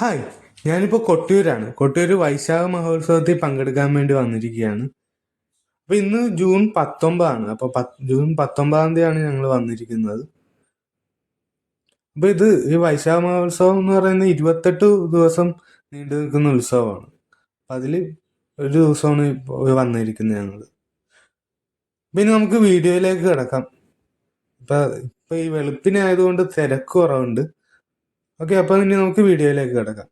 Hi ഞാനിപ്പോൾ കൊട്ടിയൂരാണ്. കൊട്ടിയൂർ വൈശാഖ മഹോത്സവത്തിൽ പങ്കെടുക്കാൻ വേണ്ടി വന്നിരിക്കുകയാണ്. അപ്പോൾ ഇന്ന് ജൂൺ പത്തൊമ്പതാണ്. അപ്പോൾ ജൂൺ പത്തൊമ്പതാം തീയതിയാണ് ഞങ്ങൾ വന്നിരിക്കുന്നത്. അപ്പോൾ ഇത് ഈ വൈശാഖ മഹോത്സവം എന്ന് പറയുന്നത് ഇരുപത്തെട്ട് ദിവസം നീണ്ടു നിൽക്കുന്ന ഉത്സവമാണ്. അപ്പം അതിൽ ഒരു ദിവസമാണ് ഇപ്പോൾ വന്നിരിക്കുന്നത് ഞങ്ങൾ പിന്നെ നമുക്ക് വീഡിയോയിലേക്ക് കിടക്കാം. ഇപ്പം ഇപ്പം ഈ വെളുപ്പിനായതുകൊണ്ട് തിരക്ക് കുറവുണ്ട്. ഓക്കെ അപ്പൊ ഇനി നമുക്ക് വീഡിയോയിലേക്ക് കിടക്കാം.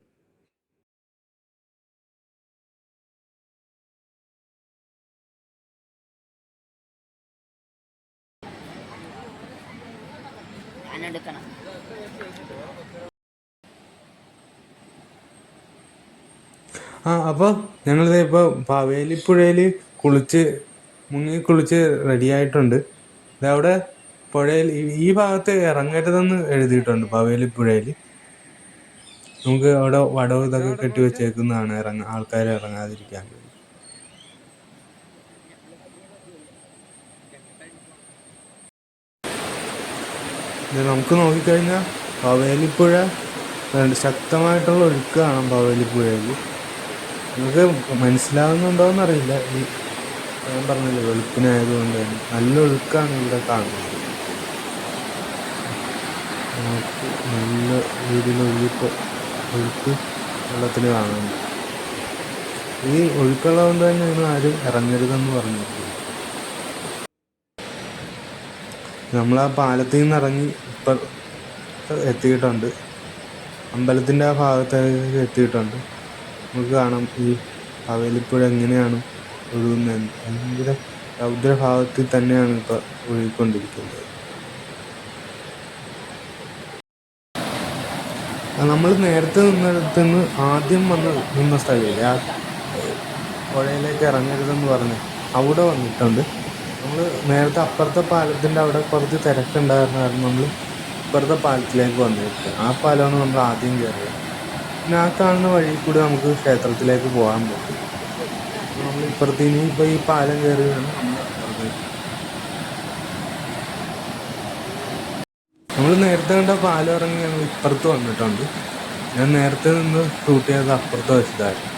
ആ അപ്പോൾ ഞങ്ങളിത് ഇപ്പോൾ പവേലിപ്പുഴയിൽ കുളിച്ച് മുങ്ങി കുളിച്ച് റെഡിയായിട്ടുണ്ട്. ഇതവിടെ പുഴയിൽ ഈ- ഭാഗത്ത് ഇറങ്ങരുതെന്ന് എഴുതിയിട്ടുണ്ട് പവേലിപ്പുഴയിൽ നമുക്ക് അവിടെ വടവ് ഇതൊക്കെ കെട്ടി വെച്ചേക്കുന്നതാണ്. ഇറങ്ങ ആൾക്കാർ ഇറങ്ങാതിരിക്കാൻ നമുക്ക് നോക്കിക്കഴിഞ്ഞാൽ പവേലിപ്പുഴ. ശക്തമായിട്ടുള്ള ഒഴുക്ക് കാണാം പവേലിപ്പുഴയിൽ. നമുക്ക് മനസ്സിലാകുന്നുണ്ടോയെന്നറിയില്ല ഈ ഞാൻ പറഞ്ഞില്ല വെളുപ്പിനായതുകൊണ്ട് തന്നെ. നല്ല ഒഴുക്കാണ് ഇവിടെ കാണുന്നത്. നമുക്ക് നല്ല രീതിയിൽ ഒഴുക്ക് ഒഴുക്ക് വെള്ളത്തിൽ കാണുന്നുണ്ട് ഈ ഒഴുക്കുള്ളതുകൊണ്ട് തന്നെ നിങ്ങൾ ആരും ഇറങ്ങരുതെന്ന് പറഞ്ഞു. നമ്മൾ ആ പാലത്തിൽ നിന്ന് ഇറങ്ങി ഇപ്പം എത്തിയിട്ടുണ്ട്. അമ്പലത്തിന്റെ ആ ഭാഗത്തേക്ക് എത്തിയിട്ടുണ്ട്. നമുക്ക് കാണാം ഈ പവേലിപ്പുഴ എങ്ങനെയാണ് ഒഴുകുന്നത് ഭയങ്കര രൗദ്രഭാവത്തിൽ തന്നെയാണ് ഇപ്പോൾ ഒഴുകിക്കൊണ്ടിരിക്കുന്നത്. നമ്മൾ നേരത്തെ നിന്നിടത്ത് നിന്ന് ആദ്യം വന്ന് നിന്ന സ്ഥലമില്ലേ? ആ പുഴയിലേക്ക് ഇറങ്ങരുതെന്ന് പറഞ്ഞ് അവിടെ വന്നിട്ടുണ്ട്. നമ്മൾ നേരത്തെ അപ്പുറത്തെ പാലത്തിന്റെ അവിടെ കുറച്ച് തിരക്കുണ്ടായിരുന്ന കാരണം നമ്മൾ ഇപ്പുറത്തെ പാലത്തിലേക്ക് വന്നിരിക്കുക ആ പാലമാണ് നമ്മൾ ആദ്യം കയറിയത്. പിന്നെ ആ കാണുന്ന വഴി കൂടി നമുക്ക് ക്ഷേത്രത്തിലേക്ക് പോകാൻ പറ്റും. നമ്മൾ ഇപ്പുറത്ത് ഇപ്പോൾ ഈ പാലം കയറി നമ്മൾ നമ്മൾ നേരത്തെ കണ്ട പാലം ഇറങ്ങി ഞങ്ങൾ ഇപ്പുറത്ത് വന്നിട്ടുണ്ട്. ഞാൻ നേരത്തെ നിന്ന് ഷൂട്ട് ചെയ്തത് അപ്പുറത്ത് വെച്ചതായിരുന്നു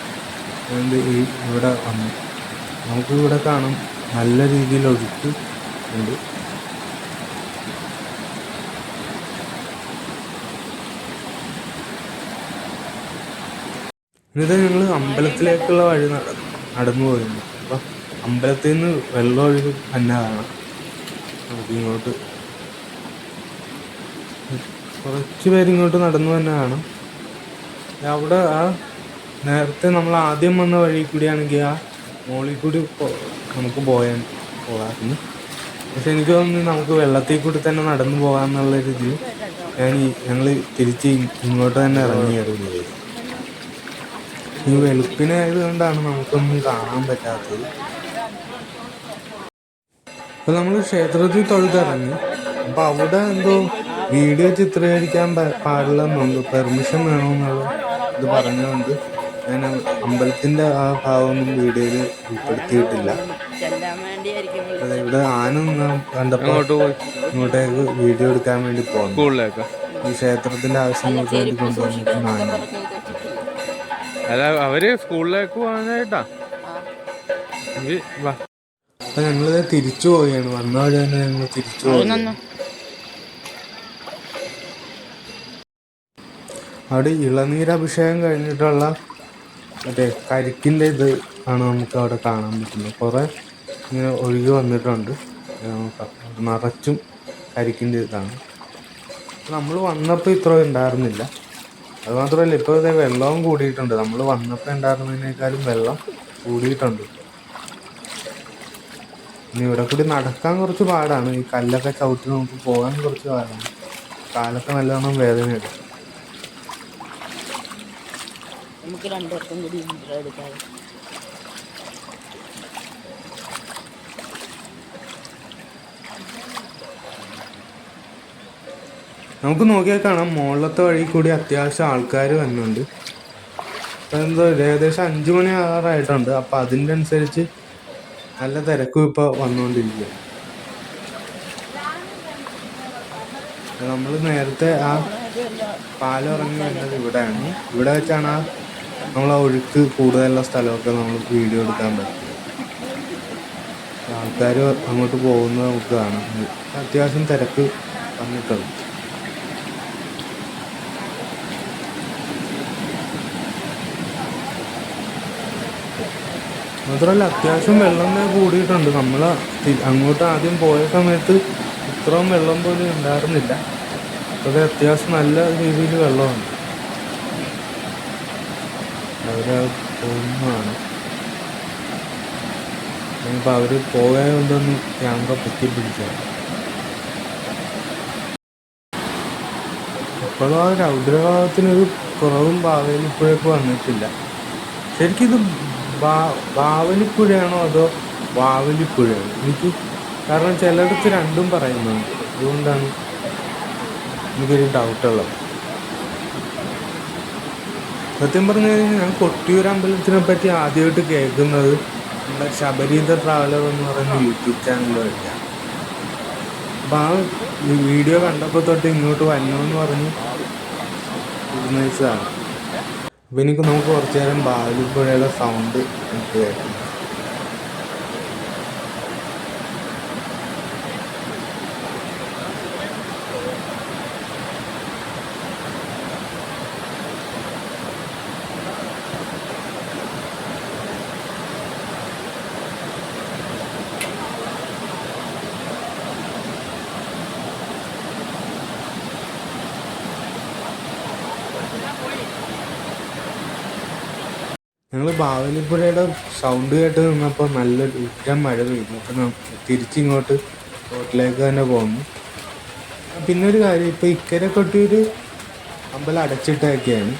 അതുകൊണ്ട് ഈ ഇവിടെ വന്നു നമുക്ക് ഇവിടെ കാണാം. നല്ല രീതിയിൽ ഒഴുക്ക് ഉണ്ട്. എന്നിട്ട് ഞങ്ങൾ അമ്പലത്തിലേക്കുള്ള വഴി നടന്നു നടന്നു പോയിരുന്നു അപ്പം അമ്പലത്തിൽ നിന്ന് വെള്ളം ഒഴുകി തന്നെ കാണാം നമുക്ക് ഇങ്ങോട്ട് കുറച്ച് പേര് ഇങ്ങോട്ട് നടന്നു തന്നെ കാണും. അവിടെ ആ നേരത്തെ നമ്മൾ ആദ്യം വന്ന വഴി കൂടിയാണെങ്കിൽ ആ മോളിൽ കൂടി നമുക്ക് പോയാൻ പോകാമായിരുന്നു. പക്ഷെ എനിക്ക് തോന്നുന്നു നമുക്ക് വെള്ളത്തിൽ കൂടി തന്നെ നടന്നു പോകാമെന്നുള്ള ഒരു ഇത് ഞാൻ ഞങ്ങൾ തിരിച്ച് ഇങ്ങോട്ട് തന്നെ ഇറങ്ങി കയറുന്നത് ഈ വെളുപ്പിനായത് കൊണ്ടാണ് നമുക്കൊന്നും കാണാൻ പറ്റാത്തത്. അപ്പൊ നമ്മൾ ക്ഷേത്രത്തിൽ തൊഴുതിറങ്ങി. അപ്പൊ അവിടെ എന്തോ വീഡിയോ ചിത്രീകരിക്കാൻ പാടില്ല. പാടില്ലെന്നുണ്ട് പെർമിഷൻ വേണമെന്നുള്ള ഇത് പറഞ്ഞുകൊണ്ട് ഞാൻ അമ്പലത്തിന്റെ ആ ഭാഗമൊന്നും വീഡിയോയിൽ ഉൾപ്പെടുത്തിയിട്ടില്ല. ചെല്ലാൻ വേണ്ടിയായിരിക്കും അത് ഇവിടെ ആന കണ്ടപ്പോൾ ഇങ്ങോട്ടേക്ക് വീഡിയോ എടുക്കാൻ വേണ്ടി പോകുന്നു ഈ ക്ഷേത്രത്തിന്റെ ആവശ്യങ്ങൾക്ക് വേണ്ടി കൊണ്ടുവന്നിരിക്കുന്ന ആന. അല്ല അവർ സ്കൂളിലേക്ക് പോകാനായിട്ടാ അപ്പൊ ഞങ്ങളിത് തിരിച്ചു പോവുകയാണ്. വന്ന വഴി തന്നെ ഞങ്ങൾ തിരിച്ചു പോവുകയാണ്. അവിടെ ഇളനീരഭിഷേകം കഴിഞ്ഞിട്ടുള്ള മറ്റേ കരിക്കിന്റെ ഇത് ആണ് നമുക്ക് അവിടെ കാണാൻ പറ്റുന്നത്. കുറേ ഇങ്ങനെ ഒഴുകി വന്നിട്ടുണ്ട്. നിറച്ചും കരിക്കിന്റെ ഇതാണ്. നമ്മൾ വന്നപ്പോൾ ഇത്ര ഉണ്ടായിരുന്നില്ല. അതുമാത്രമല്ല ഇപ്പോൾ ഇതേ വെള്ളവും കൂടിയിട്ടുണ്ട്. നമ്മൾ വന്നപ്പോൾ ഉണ്ടായിരുന്നതിനേക്കാളും വെള്ളം കൂടിയിട്ടുണ്ട്. ഇനി ഇവിടെ കൂടി നടക്കാൻ കുറച്ച് പാടാണ്. ഈ കല്ലൊക്കെ ചവിട്ടി നമുക്ക് പോകാൻ കുറച്ച് പാടാണ്. കാലൊക്കെ നല്ലോണം വേദന എടുക്കും നമുക്ക് രണ്ടുപേർക്കും കൂടി ഇൻട്രോ എടുക്കാം. നമുക്ക് നോക്കിയാൽ കാണാം മുകളിലത്തെ വഴി കൂടി അത്യാവശ്യം ആൾക്കാർ വന്നുണ്ട് എന്തോ ഏകദേശം അഞ്ചു മണി ആറായിട്ടുണ്ട്. അപ്പം അതിന്റെ അനുസരിച്ച് നല്ല തിരക്കും ഇപ്പോൾ വന്നുകൊണ്ടിരിക്കുക നമ്മൾ നേരത്തെ ആ പാലുറങ്ങി വന്നത് ഇവിടെയാണ്. ഇവിടെ വെച്ചാണ് ആ നമ്മൾ ആ ഒഴുക്ക് കൂടുതലുള്ള സ്ഥലമൊക്കെ നമ്മൾ വീഡിയോ എടുക്കാൻ പറ്റും. ആൾക്കാർ അങ്ങോട്ട് പോകുന്നത് നമുക്ക് കാണാം. അത്യാവശ്യം തിരക്ക് വന്നിട്ടുണ്ട്. മാത്രമല്ല അത്യാവശ്യം വെള്ളം കൂടിയിട്ടുണ്ട്. നമ്മൾ അങ്ങോട്ട് ആദ്യം പോയ സമയത്ത് ഇത്രയും വെള്ളം പോലും ഉണ്ടായിരുന്നില്ല. അത് അത്യാവശ്യം നല്ല രീതിയിൽ വെള്ളമുണ്ട് അവർ പോകുന്നതാണ് ഞാനിപ്പോൾ അവർ ഉണ്ടെന്ന് ക്യാമറ പൊക്കി പിടിച്ചത് ഇപ്പോഴും ആ രൗദ്രഭാവത്തിനൊരു കുറവും ബാവലിപ്പുഴയൊക്കെ വന്നിട്ടില്ല. ശരിക്കും ഇത് ബാവലിപ്പുഴയാണോ അതോ വാവലിപ്പുഴയാണോ എനിക്ക് കാരണം ചിലയിടത്ത് രണ്ടും പറയുന്നുണ്ട്. അതുകൊണ്ടാണ് എനിക്കൊരു ഡൗട്ടുള്ളത് സത്യം പറഞ്ഞു കഴിഞ്ഞാൽ ഞാൻ കൊട്ടിയൂർ അമ്പലത്തിനെ പറ്റി ആദ്യമായിട്ട് കേൾക്കുന്നത് നമ്മുടെ ശബരീന്ദ്ര ട്രാവലർ എന്ന് പറയുന്ന യൂട്യൂബ് ചാനൽ വഴിയാണ് അപ്പം ആ വീഡിയോ കണ്ടപ്പോൾ തൊട്ട് ഇങ്ങോട്ട് വരണമെന്ന് പറഞ്ഞ് ഇരുന്നതാണ് അപ്പം എനിക്ക് നമുക്ക് കുറച്ച് നേരം ബാലുപുഴയുടെ സൗണ്ട് എനിക്ക് കേൾക്കാം. ഞങ്ങൾ ബാവലിപ്പുഴയുടെ സൗണ്ട് കേട്ട് നിന്നപ്പോൾ നല്ലൊരു ഉഗ്രം മഴ പെയ്തു. അപ്പം തിരിച്ചിങ്ങോട്ട് റോട്ടിലേക്ക് തന്നെ പോന്നു. പിന്നെ ഒരു കാര്യം ഇപ്പോൾ ഇക്കരെ കൊട്ടിയൊരു അമ്പലം അടച്ചിട്ടൊക്കെയാണ്.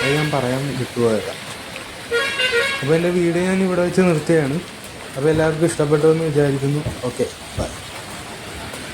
അത് ഞാൻ പറയാൻ വിട്ടുപോയതാണ് അപ്പോൾ എന്റെ വീഡിയോ ഞാൻ ഇവിടെ വെച്ച് നിർത്തുകയാണ് അപ്പോൾ എല്ലാവർക്കും ഇഷ്ടപ്പെട്ടു എന്ന് വിചാരിക്കുന്നു. ഓക്കെ